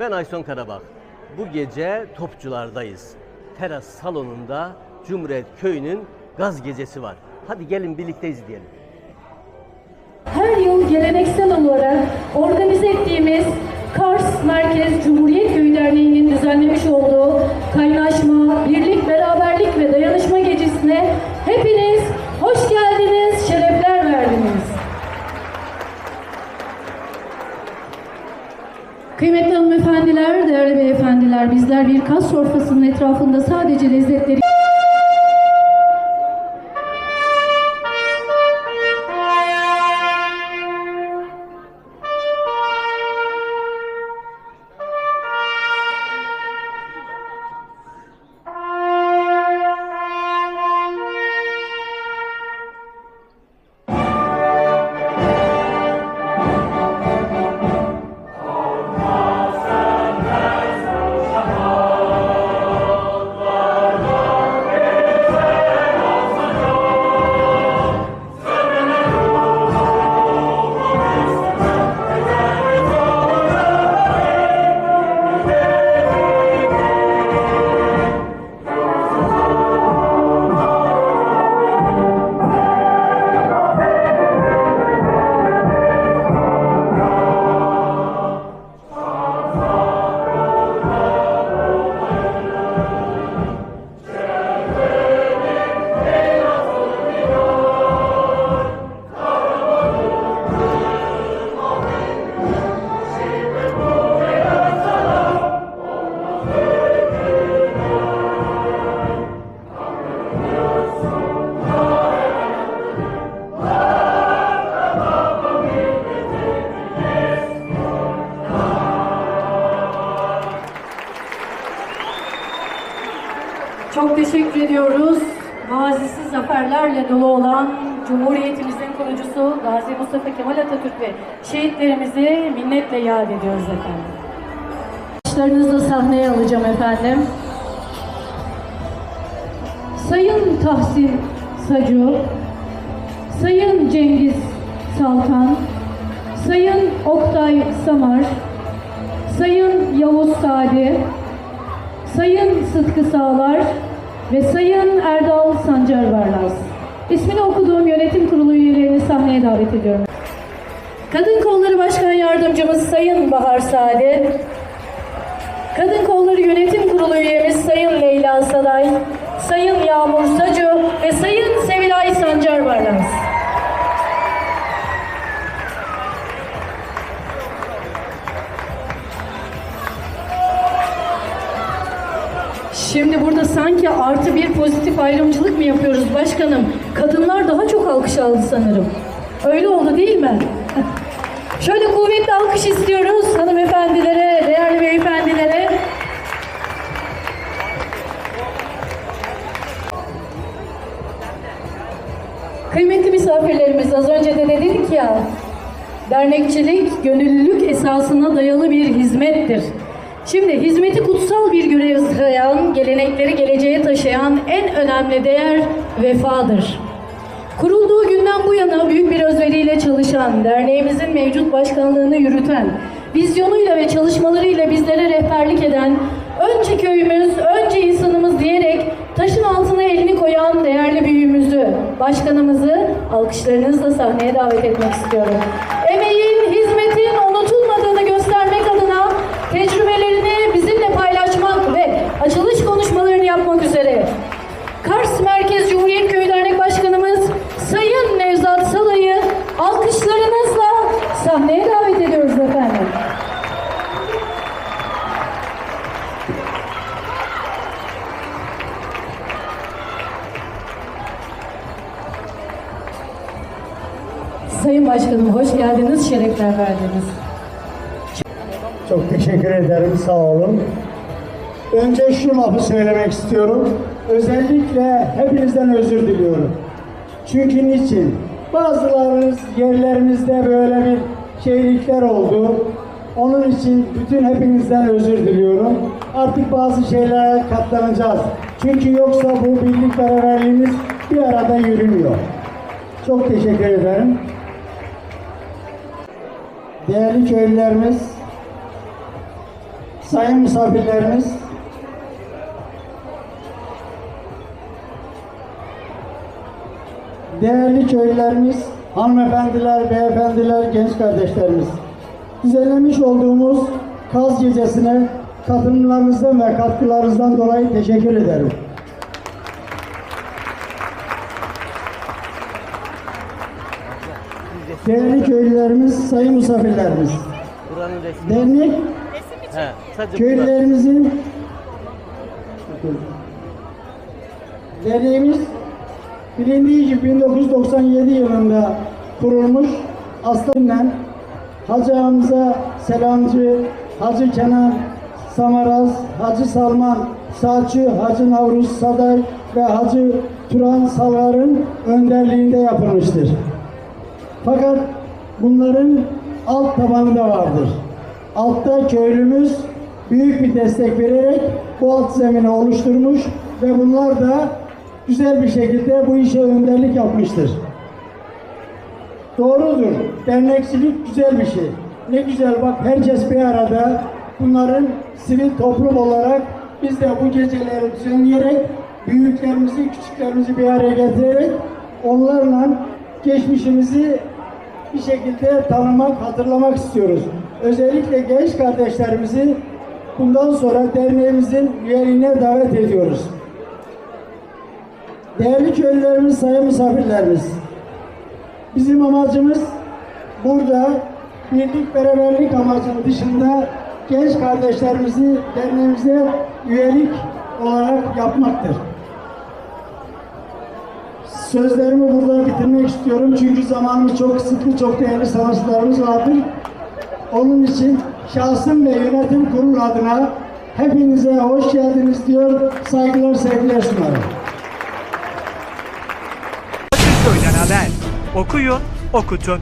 Ben Ayson Karabak. Bu gece Topçulardayız. Teras salonunda Cumhuriyet Köyü'nün gaz gecesi var. Hadi gelin birlikte izleyelim. Her yıl geleneksel olarak organize ettiğimiz Kars Merkez Cumhuriyet Köyü Derneği'nin düzenlemiş olduğu kaynaşma, birlik, beraberlik ve dayanışma gecesine hepiniz hoş geldiniz, şerefler verdiniz. Kıymetli hanımefendiler, değerli beyefendiler, bizler bir kas sofrasının etrafında sadece lezzetleri Çok teşekkür ediyoruz. Mazisi zaferlerle dolu olan Cumhuriyetimizin kurucusu Gazi Mustafa Kemal Atatürk ve şehitlerimizi minnetle yad ediyoruz efendim. Başlarınızla sahneye alacağım efendim. Sayın Tahsin Sacu, Sayın Cengiz Saltan, Sayın Oktay Samar, Sayın Yavuz Sadi, Sayın Sıtkı Sağlar ve Sayın Erdal Sancar Barlas. İsmini okuduğum yönetim kurulu üyelerini sahneye davet ediyorum. Kadın Kolları Başkan Yardımcımız Sayın Bahar Saadet, Kadın Kolları Yönetim Kurulu üyemiz Sayın Leyla Salay, Sayın Yağmur Sacu ve Sayın ayrımcılık mı yapıyoruz başkanım? Kadınlar daha çok alkış aldı sanırım. Öyle oldu değil mi? Şöyle kuvvetli alkış istiyoruz hanımefendilere, değerli beyefendilere. Kıymetli misafirlerimiz az önce de dedik ya, dernekçilik gönüllülük esasına dayalı bir hizmettir. Şimdi hizmeti kutsal bir görev sayan, gelenekleri geleceğe taşıyan en önemli değer vefadır. Kurulduğu günden bu yana büyük bir özveriyle çalışan, derneğimizin mevcut başkanlığını yürüten, vizyonuyla ve çalışmalarıyla bizlere rehberlik eden, önce köyümüz, önce insanımız diyerek taşın altına elini koyan değerli büyüğümüzü, başkanımızı alkışlarınızla sahneye davet etmek istiyorum. Açılış konuşmalarını yapmak üzere Kars Merkez Cumhuriyet Köyü Dernek Başkanımız Sayın Nevzat Salay'ı alkışlarınızla sahneye davet ediyoruz efendim. Sayın Başkanım hoş geldiniz, şerefler verdiniz. Çok teşekkür ederim, sağ olun. Önce şu lafı söylemek istiyorum. Özellikle hepinizden özür diliyorum. Çünkü niçin? Bazılarınız yerlerinizde böyle bir şeylikler oldu. Onun için bütün hepinizden özür diliyorum. Artık bazı şeylere katlanacağız. Çünkü yoksa bu birlik beraberliğimiz bir arada yürümüyor. Çok teşekkür ederim. Değerli köylülerimiz, sayın misafirlerimiz, değerli köylülerimiz, hanımefendiler, beyefendiler, genç kardeşlerimiz. Düzenlemiş olduğumuz Kaz Gecesi'ne katılımlarınızdan ve katkılarınızdan dolayı teşekkür ederim. Değerli köylülerimiz, sayın misafirlerimiz, dernek He. Köylülerimizin Derneğimiz bilindiği gibi 1997 yılında kurulmuş Aslan'la Hacı Hamza Selamcı, Hacı Kenan Samaraz, Hacı Salman Saçı, Hacı Navruz Saday ve Hacı Turan Salar'ın önderliğinde yapılmıştır. Fakat bunların alt tabanı da vardır. Altta köylümüz büyük bir destek vererek bu alt zemini oluşturmuş ve bunlar da güzel bir şekilde bu işe önderlik yapmıştır. Doğrudur. Dernekçilik güzel bir şey. Ne güzel bak herkes bir arada bunların sivil toplum olarak biz de bu geceleri düzenleyerek büyüklerimizi, küçüklerimizi bir araya getirerek onlarla geçmişimizi bir şekilde tanımak, hatırlamak istiyoruz. Özellikle genç kardeşlerimizi bundan sonra derneğimizin üyeliğine davet ediyoruz. Değerli köylülerimiz, sayın misafirlerimiz, Bizim amacımız burada birlik beraberlik amacının dışında genç kardeşlerimizi derneğimize üyelik olarak yapmaktır. Sözlerimi burada bitirmek istiyorum çünkü zamanımız çok kısıtlı, çok değerli sanatçılarımız vardır. Onun için şahsım ve yönetim kurulu adına hepinize hoş geldiniz diyor, saygılar, sevgiler sunarım. Okuyun, okutun.